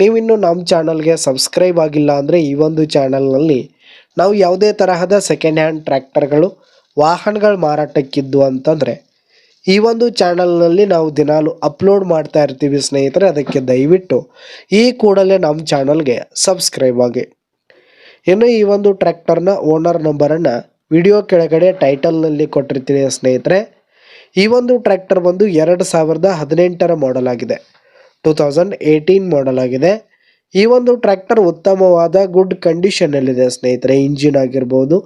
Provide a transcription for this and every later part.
ನೀವಿನ್ನು ನಮ್ಮ ಚಾನಲ್ಗೆ ಸಬ್ಸ್ಕ್ರೈಬ್ ಆಗಿಲ್ಲ ಅಂದರೆ ಈ ಒಂದು ಚಾನಲ್ನಲ್ಲಿ ನಾವು ಯಾವುದೇ ತರಹದ ಸೆಕೆಂಡ್ ಹ್ಯಾಂಡ್ ಟ್ರ್ಯಾಕ್ಟರ್ಗಳು, ವಾಹನಗಳು ಮಾರಾಟಕ್ಕಿದ್ದು ಅಂತಂದರೆ ಈ ಒಂದು ಚಾನಲ್ನಲ್ಲಿ ನಾವು ದಿನಾಲು ಅಪ್ಲೋಡ್ ಮಾಡ್ತಾ ಇರ್ತೀವಿ ಸ್ನೇಹಿತರೆ, ಅದಕ್ಕೆ ದಯವಿಟ್ಟು ಈ ಕೂಡಲೇ ನಮ್ಮ ಚಾನಲ್ಗೆ ಸಬ್ಸ್ಕ್ರೈಬ್ ಆಗಿ. ಇನ್ನು ಈ ಒಂದು ಟ್ರ್ಯಾಕ್ಟರ್ನ ಓನರ್ ನಂಬರನ್ನು ವಿಡಿಯೋ ಕೆಳಗಡೆ ಟೈಟಲ್ನಲ್ಲಿ ಕೊಟ್ಟಿರ್ತೀನಿ ಸ್ನೇಹಿತರೆ. ಈ ಒಂದು ಟ್ರ್ಯಾಕ್ಟರ್ ಬಂದು ಎರಡು ಸಾವಿರದ ಹದಿನೆಂಟರ ಮಾಡಲ್ ಆಗಿದೆ. ಟೂ ತೌಸಂಡ್ ಏಯ್ಟೀನ್ ಮಾಡಲ್ ಆಗಿದೆ. ಈ ಒಂದು ಟ್ರ್ಯಾಕ್ಟರ್ ಉತ್ತಮವಾದ ಗುಡ್ ಕಂಡೀಷನಲ್ಲಿದೆ ಸ್ನೇಹಿತರೆ. ಇಂಜಿನ್ ಆಗಿರ್ಬೋದು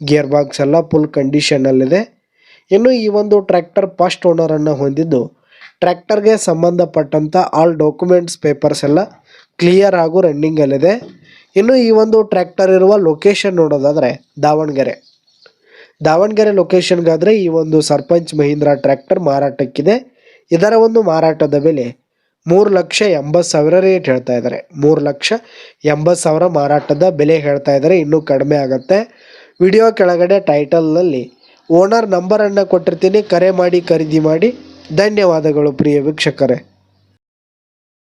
ಗಿಯರ್ ಬಾಕ್ಸ್ ಎಲ್ಲ ಫುಲ್ ಕಂಡೀಷನಲ್ಲಿದೆ ಇನ್ನು ಈ ಒಂದು ಟ್ರ್ಯಾಕ್ಟರ್ ಫಸ್ಟ್ ಓನರನ್ನು ಹೊಂದಿದ್ದು ಟ್ರ್ಯಾಕ್ಟರ್ಗೆ ಸಂಬಂಧಪಟ್ಟಂಥ ಆಲ್ ಡಾಕ್ಯುಮೆಂಟ್ಸ್ ಪೇಪರ್ಸ್ ಎಲ್ಲ ಕ್ಲಿಯರ್ ಹಾಗೂ ರನ್ನಿಂಗಲ್ಲಿದೆ ಇನ್ನು ಈ ಒಂದು ಟ್ರ್ಯಾಕ್ಟರ್ ಇರುವ ಲೊಕೇಶನ್ ನೋಡೋದಾದರೆ ದಾವಣಗೆರೆ. ದಾವಣಗೆರೆ ಲೊಕೇಶನ್ಗಾದರೆ ಈ ಒಂದು ಸರ್ಪಂಚ್ ಮಹೀಂದ್ರ ಟ್ರ್ಯಾಕ್ಟರ್ ಮಾರಾಟಕ್ಕಿದೆ. ಇದರ ಒಂದು ಮಾರಾಟದ ಬೆಲೆ ಮೂರು ಲಕ್ಷ ಎಂಬತ್ತು ಸಾವಿರ ರೇಟ್ ಹೇಳ್ತಾ ಇದ್ದಾರೆ. ಮೂರು ಲಕ್ಷ ಎಂಬತ್ತು ಸಾವಿರ ಮಾರಾಟದ ಬೆಲೆ ಹೇಳ್ತಾ ಇದ್ದಾರೆ. ಇನ್ನೂ ಕಡಿಮೆ ಆಗುತ್ತೆ. ವಿಡಿಯೋ ಕೆಳಗಡೆ ಟೈಟಲ್ನಲ್ಲಿ ಓನರ್ ನಂಬರನ್ನು ಕೊಟ್ಟಿರ್ತೀನಿ. ಕರೆ ಮಾಡಿ, ಖರೀದಿ ಮಾಡಿ. ಧನ್ಯವಾದಗಳು ಪ್ರಿಯ ವೀಕ್ಷಕರೇ.